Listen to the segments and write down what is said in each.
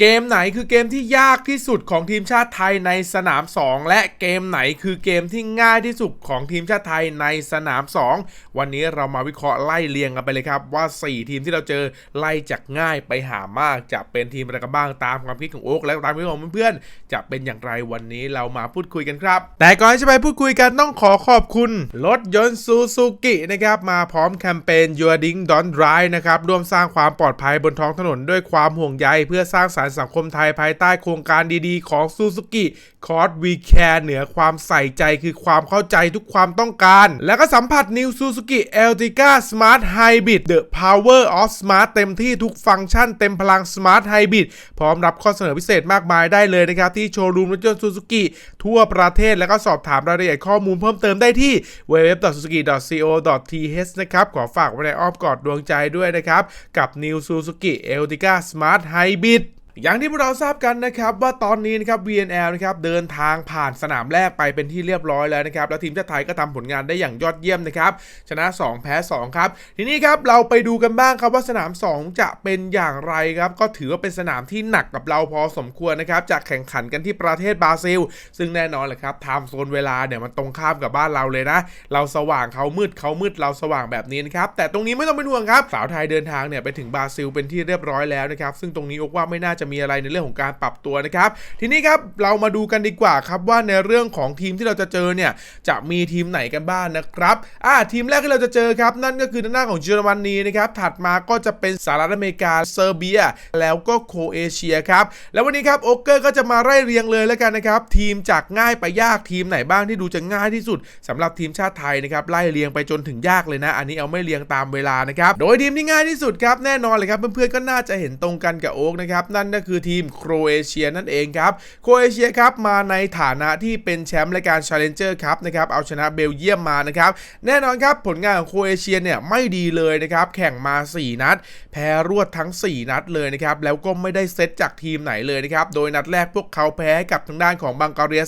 เกมไหนคือเกมที่ยากที่สุดของทีมชาติไทยในสนาม 2 และเกมไหนคือเกมที่ง่ายที่สุดของทีมชาติไทยในสนาม 2 วันนี้เรามาวิเคราะห์ไล่เรียงกันไปเลยครับ ว่า 4 ทีมที่เราเจอไล่จากง่ายไปหามากจะเป็นทีมอะไรกันบ้างตามความคิดของโอ๊กและตามคิดของเพื่อนๆจะเป็นอย่างไรวันนี้เรามาพูดคุยกันครับ แต่ก่อนที่จะไปพูดคุยกันต้องขอขอบคุณรถยนต์ซูซูกินะครับมาพร้อมแคมเปญ Your Ding Don't Drive นะครับร่วมสร้างความปลอดภัยบนท้องถนนด้วยความห่วงใยเพื่อสร้างสรรค์สังคมไทยภายใต้โครงการดีๆ ของซูซูกิคอร์ดวีแคร์เหนือความใส่ใจคือความเข้าใจทุกความต้องการ แล้วก็สัมผัส New Suzuki Ertiga Smart Hybrid The Power of Smart เต็มที่ทุกฟังก์ชันเต็มพลัง Smart Hybrid พร้อมรับข้อเสนอพิเศษมากมายได้เลยนะครับ ที่โชว์รูมรถยนต์ซูซูกิทั่วประเทศแล้วก็สอบถามรายละเอียดข้อมูลเพิ่มเติมได้ที่ www.suzuki.co.th นะครับ ขอฝากไว้ในอ้อมกอดดวงใจด้วยนะครับ กับ New Suzuki Ertiga Smart Hybrid อย่างที่พวกเราทราบกันนะครับว่าตอนนี้นะครับ VNL นะครับเดินทางผ่านสนามแรกไปเป็นที่เรียบร้อยแล้วนะครับแล้วทีมชาติไทยก็ทำผลงานได้อย่างยอดเยี่ยมนะครับชนะ 2 แพ้ 2 ครับ ทีนี้ครับเราไปดูกันบ้างครับว่าสนาม 2 จะเป็นอย่างไรครับก็ถือว่าเป็นสนามที่หนักกับเราพอสมควรนะครับจะแข่งขันกันที่ประเทศบราซิล ซึ่งแน่นอนแหละครับไทม์โซนเวลาเนี่ยมันตรงข้ามกับบ้านเราเลยนะ เราสว่างเขามืดเขามืดเราสว่างแบบนี้นะครับแต่ตรงนี้ไม่ต้องเป็นห่วงครับสาวไทยเดินทางเนี่ยไปถึงบราซิลเป็นที่เรียบร้อยแล้วนะครับซึ่งตรงนี้อกว่าไม่น่าจะมีอะไรในเรื่องของการปรับตัวนะครับ ทีนี้ครับเรามาดูกันดีกว่าครับว่าในเรื่องของทีมที่เราจะเจอเนี่ยจะมีทีมไหนกันบ้างนะครับอ่าทีมแรกที่เราจะเจอครับ นั่นก็คือทางด้าของเยอรมนีนะครับถัดมาก็จะเป็นสหรัฐอเมริกาเซอร์เบีย แล้วก็โคเอเชียครับแล้ววันนี้ครับโอเกอร์ก็จะมาไล่เรียงเลยแล้วกันนะครับทีมจากง่ายไปยากทีมไหนบ้างที่ดูจะง่ายที่สุดสำหรับทีมชาติไทยนะครับไล่เรียงไปจนถึงยากเลยนะ อันนี้เอาไม่เรียงตามเวลานะครับโดยทีมที่ง่ายที่สุดครับแน่นอนเลยครับเพื่อนๆก็น่าจะเห็นตรงกันกับโอ๊กนะครับนั่นก็็คือทีมโครเอเชียนั่นเองครับ โครเอเชียครับมาในฐานะที่เป็นแชมป์รายการ Challenger ครับนะครับเอาชนะเบลเยียมมานะครับ แน่นอนครับผลงานของโครเอเชียเนี่ยไม่ดีเลยนะครับ แข่งมา 4 นัด แพ้รวดทั้ง 4 นัดเลยนะครับ แล้วก็ไม่ได้เซตจากทีมไหนเลยนะครับ โดยนัดแรกพวกเขาแพ้กับทางด้านของบังการีย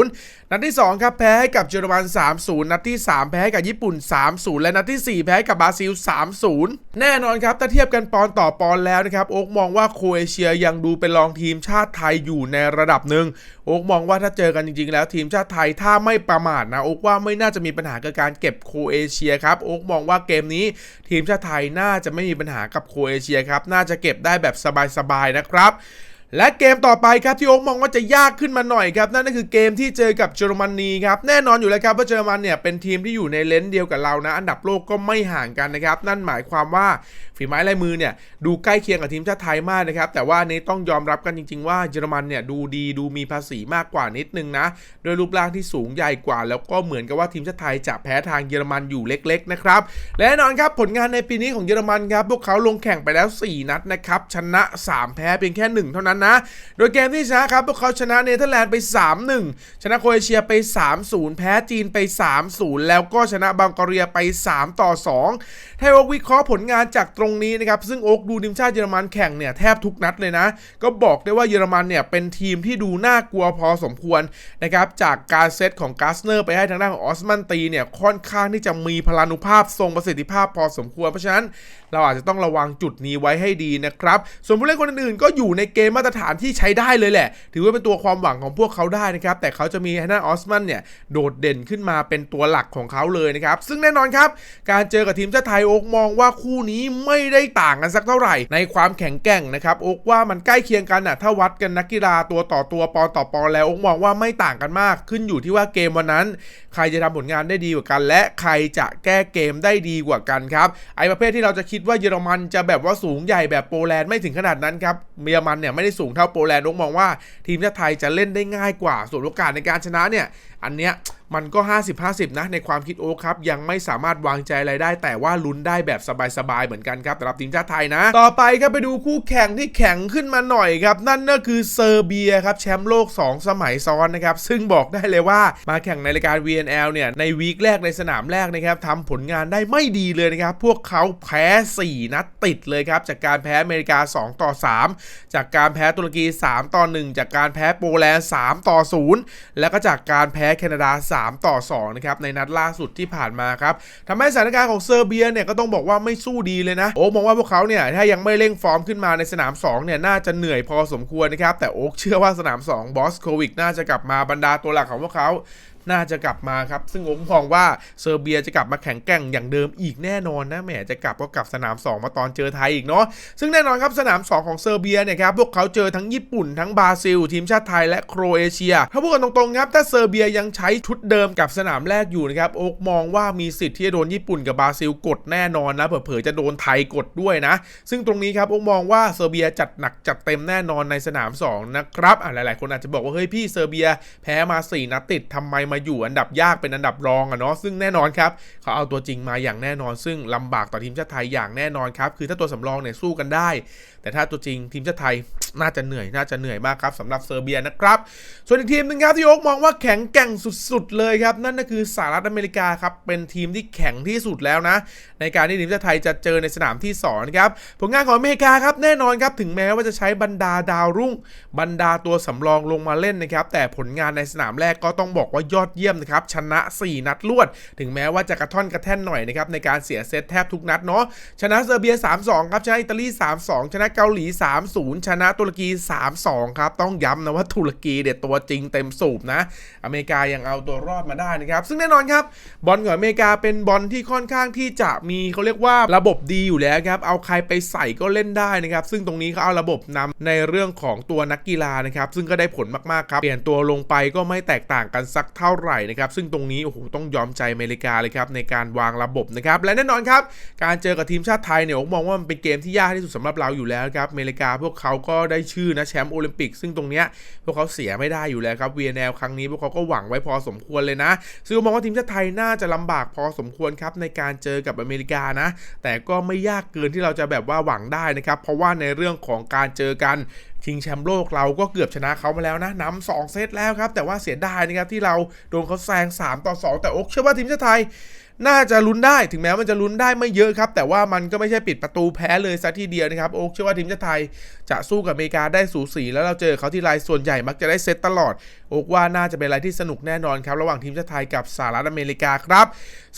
3-0 นัดที่ 2 ครับแพ้ให้กับเยอรมัน 3-0 นัดที่ 3 แพ้ให้กับญี่ปุ่น 3-0 และนัดที่ 4 แพ้กับบราซิล 3-0 แน่นอนครับถ้าเทียบกันปอนต่อปอนแล้วนะครับโอ๊กมองว่าโครเอเชียยังดูเป็นรองทีมชาติไทยอยู่ในระดับหนึ่งโอ๊กมองว่าถ้าเจอกันจริง ๆ แล้วทีมชาติไทยถ้าไม่ประมาทนะโอ๊กว่าไม่น่าจะมีปัญหากับการเก็บโคเอเชียครับโอ๊กมองว่าเกมนี้ทีมชาติไทยน่าจะไม่มีปัญหากับโคเอเชียครับน่าจะเก็บได้แบบสบายๆนะครับ และเกมต่อไปครับที่โอ๊กมองว่าจะยากขึ้นมาหน่อยครับนั่นก็คือเกมที่เจอกับเยอรมนีครับแน่นอนอยู่แล้วครับว่าเยอรมันเนี่ยเป็นทีมที่อยู่ในเลนส์เดียวกับเรานะ อันดับโลกก็ไม่ห่างกันนะครับนั่นหมายความว่าฝีไม้ลายมือเนี่ยดูใกล้เคียงกับทีมชาติไทยมากนะครับแต่ว่านี้ต้องยอมรับกันจริง ๆ ว่าเยอรมันเนี่ยดูดีดูมีภาษีมากกว่านิดนึงนะโดยรูปร่างที่สูงใหญ่กว่า แล้วก็เหมือนกับว่าทีมชาติไทยจะแพ้ทางเยอรมันอยู่เล็กๆนะครับและแน่นอนครับผลงานในปีนี้ของเยอรมันครับพวกเขาลงแข่งไปแล้ว 4 นัดนะครับชนะ 3 แพ้เพียงแค่ 1 เท่านั้นนะ โดยเกมที่ชนะครับ พวกเขาชนะเนเธอร์แลนด์ไป 3-1 ชนะโครเอเชียไป 3-0 แพ้จีนไป 3-0 แล้วก็ชนะบังกอเรียไป 3 ต่อ 2 ให้โอ๊กวิเคราะห์ผลงานจากตรงนี้นะครับ ซึ่งโอ๊กดูทีมชาติเยอรมันแข่งเนี่ยแทบทุกนัดเลยนะ ก็บอกได้ว่าเยอรมันเนี่ยเป็นทีมที่ดูน่ากลัวพอสมควรนะครับจากการเซตของกาสเนอร์ไปให้ทางด้านของออสมันตีเนี่ยค่อนข้างที่จะมีพลานุภาพทรงประสิทธิภาพพอสมควรเพราะฉะนั้น เราอาจจะต้องระวังจุดนี้ไว้ให้ดีนะครับ ส่วนผู้เล่นคนอื่นๆก็อยู่ในเกมมาตรฐานที่ใช้ได้เลยแหละ ถือว่าเป็นตัวความหวังของพวกเขาได้นะครับ แต่เขาจะมีฮันนาออสมันเนี่ยโดดเด่นขึ้นมาเป็นตัวหลักของเขาเลยนะครับ ซึ่งแน่นอนครับ การเจอกับทีมชาติไทยโอ๊กมองว่าคู่นี้ไม่ได้ต่างกันสักเท่าไหร่ ในความแข็งแกร่งนะครับโอ๊กว่ามันใกล้เคียงกันนะถ้าวัดกันนักกีฬาตัวต่อตัวปอนต่อปอนแล้วโอ๊กมองว่าไม่ต่างกันมาก ขึ้นอยู่ที่ว่าเกมวันนั้น ใครจะทำผลงานได้ดีกว่ากัน และใครจะแก้เกมได้ดีกว่ากันครับไอประเภทที่เราจะคิดว่าเยอรมันจะแบบว่าสูงใหญ่แบบโปแลนด์ไม่ถึงขนาดนั้นครับเยอรมันเนี่ยไม่ได้สูงเท่าโปแลนด์นกมองว่าทีมชาติไทยจะเล่นได้ง่ายกว่า ส่วนโอกาสในการชนะเนี่ย อันเนี้ยมันก็ 50-50 นะ ในความคิดโอ๊คครับ ยังไม่สามารถวางใจอะไรได้ แต่ว่าลุ้นได้แบบสบายๆ เหมือนกันครับสำหรับทีมชาติไทยนะ ต่อไปครับไปดูคู่แข่งที่แข็งขึ้นมาหน่อยครับ นั่นก็คือเซอร์เบียครับแชมป์โลก 2 สมัยซ้อนนะครับ ซึ่งบอกได้เลยว่ามาแข่งในรายการ VNL เนี่ย ในวีคแรกในสนามแรกนะครับทำผลงานได้ไม่ดีเลยนะครับ พวกเขาแพ้ 4 นัดติดเลยครับ จากการแพ้อเมริกา 2 ต่อ 3 จากการแพ้ตุรกี 3 ต่อ 1 จากการแพ้โปแลนด์ 3 ต่อ 0 แล้วก็จากการแพ้แคนาดา 3 ต่อ2นะครับในนัดล่าสุดที่ผ่านมาครับทำให้สถานการณ์ของเซอร์เบียเนี่ยก็ต้องบอกว่าไม่สู้ดีเลยนะ โอ้กมองว่าพวกเขาเนี่ยถ้ายังไม่เร่งฟอร์มขึ้นมาในสนาม2เนี่ยน่าจะเหนื่อยพอสมควรนะครับแต่โอ๊กเชื่อว่าสนาม 2 บอสโควิกน่าจะกลับมาบรรดาตัวหลักของพวกเขา น่าจะกลับมาครับ ซึ่งผมมองว่าเซอร์เบียจะกลับมาแข็งแกร่งอย่างเดิมอีกแน่นอนนะแหมจะกลับก็กลับสนาม 2 มาตอนเจอไทยอีกเนาะซึ่งแน่นอนครับสนาม 2 ของเซอร์เบียเนี่ยครับพวกเขาเจอทั้งญี่ปุ่นทั้งบราซิล ทีมชาติไทยและโครเอเชียถ้าพูดกันตรงๆครับถ้าเซอร์เบียยังใช้ชุดเดิมกับสนามแรกอยู่นะครับโอ๊กมองว่ามีสิทธิ์ที่จะโดนญี่ปุ่นกับบราซิลกดแน่นอนนะเผลอๆจะโดนไทยกดด้วยนะ ซึ่งตรงนี้ครับโอ๊กมองว่าเซอร์เบียจัดหนักจัดเต็มแน่นอนในสนามสองนะครับอะหลายๆ คนอาจจะบอกว่าเฮ้ยพี่เซอร์เบีย แพ้มาสี่นัดติดทำไมมาอยู่อันดับยากเป็นอันดับรองอะเนาะซึ่งแน่นอนครับเขาเอาตัวจริงมาอย่างแน่นอน ซึ่งลำบากต่อทีมชาติไทยอย่างแน่นอนครับคือถ้าตัวสำรองเนี่ยสู้กันได้ แต่ถ้าตัวจริงทีมชาติไทยน่าจะเหนื่อยน่าจะเหนื่อยมากครับสำหรับเซอร์เบียนะครับส่วนอีกทีมหนึงครับที่โอ๊กมองว่าแข็งแกร่งสุดๆเลยครับนั่นก็คือสหรัฐอเมริกาครับเป็นทีมที่แข็งที่สุดแล้วนะ ในการที่ทีมชาติไทยจะเจอในสนามที่2ครับผลงานของอเมริกาครับแน่นอนครับถึงแม้ว่าจะใช้บรรดาดาวรุ่ง บรรดาตัวสำรองลงมาเล่นนะครับแต่ผลงานในสนามแรกก็ต้องบอกว่ายอดอดเยี่ยมนะครับชนะ 4 นัดรวด ถึงแม้ว่าจะกระท่อนกระแท่นหน่อยนะครับในการเสียเซตแทบทุกนัดเนาะชนะเซอร์เบีย 3-2 ครับชนะอิตาลี 3-2 ชนะเกาหลี 3-0 ชนะตุรกี 3-2 ครับ ต้องย้ำนะว่าตุรกีเด็ดตัวจริงเต็มสูบนะ อเมริกายังเอาตัวรอดมาได้นะครับ ซึ่งแน่นอนครับบอลของอเมริกาเป็นบอลที่ค่อนข้างที่จะมีเขาเรียกว่าระบบดีอยู่แล้วครับเอาใครไปใส่ก็เล่นได้นะครับซึ่งตรงนี้เขาเอาระบบนำในเรื่องของตัวนักกีฬานะครับซึ่งก็ได้ผลมากๆครับเปลี่ยนตัวลงไปก็ไม่แตกต่างกันสักเท่าไหร่นะครับซึ่งตรงนี้โอ้โหต้องยอมใจอเมริกาเลยครับในการวางระบบนะครับและแน่นอนครับการเจอกับทีมชาติไทยเนี่ยผมมองว่ามันเป็นเกมที่ยากที่สุดสำหรับเราอยู่แล้วครับอเมริกาพวกเขาก็ได้ชื่อนะแชมป์โอลิมปิก ซึ่งตรงเนี้ยพวกเขาเสียไม่ได้อยู่แล้วครับ VNL ครั้งนี้พวกเขาก็หวังไว้พอสมควรเลยนะซึ่งมมองว่าทีมชาติไทยน่าจะลำบากพอสมควรครับในการเจอกับอเมริกานะ แต่ก็ไม่ยากเกินที่เราจะแบบว่าหวังได้นะครับเพราะว่าในเรื่องของการเจอกัน ชิงแชมป์โลกเราก็เกือบชนะเขามาแล้วนะนำสองเซตแล้วครับ แต่ว่าเสียดายนะครับที่เราโดนเขาแซง3 ต่อ 2 แต่โอ๊กเชื่อว่าทีมชาติไทย น่าจะลุ้นได้ถึงแม้มันจะลุ้นได้ไม่เยอะครับ แต่ว่ามันก็ไม่ใช่ปิดประตูแพ้เลยซะทีเดียวนะครับ โอ๊กเชื่อว่าทีมชาติไทยจะสู้กับอเมริกาได้สูสีแล้วเราเจอเขาที่ไรส่วนใหญ่มักจะได้เซตตลอด โอ๊กว่าน่าจะเป็นอะไรที่สนุกแน่นอนครับระหว่างทีมชาติไทยกับสหรัฐอเมริกาครับ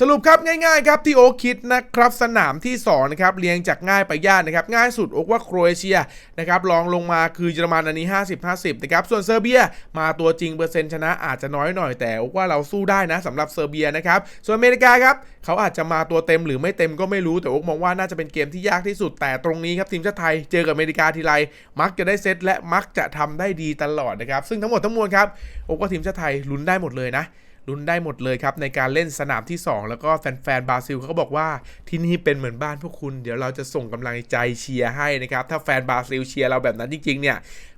สรุปครับง่ายๆครับที่โอ๊กคิดนะครับสนามที่2นะครับเรียงจากง่ายไปยากนะครับง่ายสุดโอ๊กว่าโครเอเชียนะครับรองลงมาคือเยอรมันอันนี้ 50-50นะครับส่วนเซอร์เบียมาตัวจริงเปอร์เซ็นต์ชนะอาจจะน้อยหน่อยแต่โอ๊กว่าเราสู้ได้นะสำหรับเซอร์เบียนะครับส่วนอเมริกาครับเขาอาจจะมาตัวเต็มหรือไม่เต็มก็ไม่รู้แต่โอ๊กมองว่าน่าจะเป็นเกมที่ยากที่สุดแต่ตรงนี้ครับทีมชาติไทยเจอกับอเมริกาทีไรมักจะได้เซตและมักจะทำได้ดีตลอดนะครับซึ่งทั้งหมดทั้งมวลครับโอ๊กว่าทีมชาติไทยลุ้นได้หมดเลยนะ ลุ้นได้หมดเลยครับในการเล่นสนามที่ 2 แล้วก็แฟนๆบราซิลเขาก็บอกว่าที่นี่เป็นเหมือนบ้านพวกคุณ เดี๋ยวเราจะส่งกำลังใจเชียร์ให้นะครับ ถ้าแฟนบราซิลเชียร์เราแบบนั้นจริงๆเนี่ย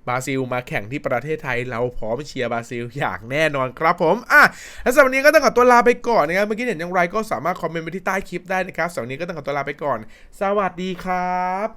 บราซิลมาแข่งที่ประเทศไทยเราพร้อมเชียร์บราซิลอย่างแน่นอนครับผมอะและสำหรับวันนี้ก็ต้องขอตัวลาไปก่อนนะครับเมื่อกี้เห็นอย่างไรก็สามารถคอมเมนต์ไปที่ใต้คลิปได้นะครับสำหรับวันนี้ก็ต้องขอตัวลาไปก่อน สวัสดีครับ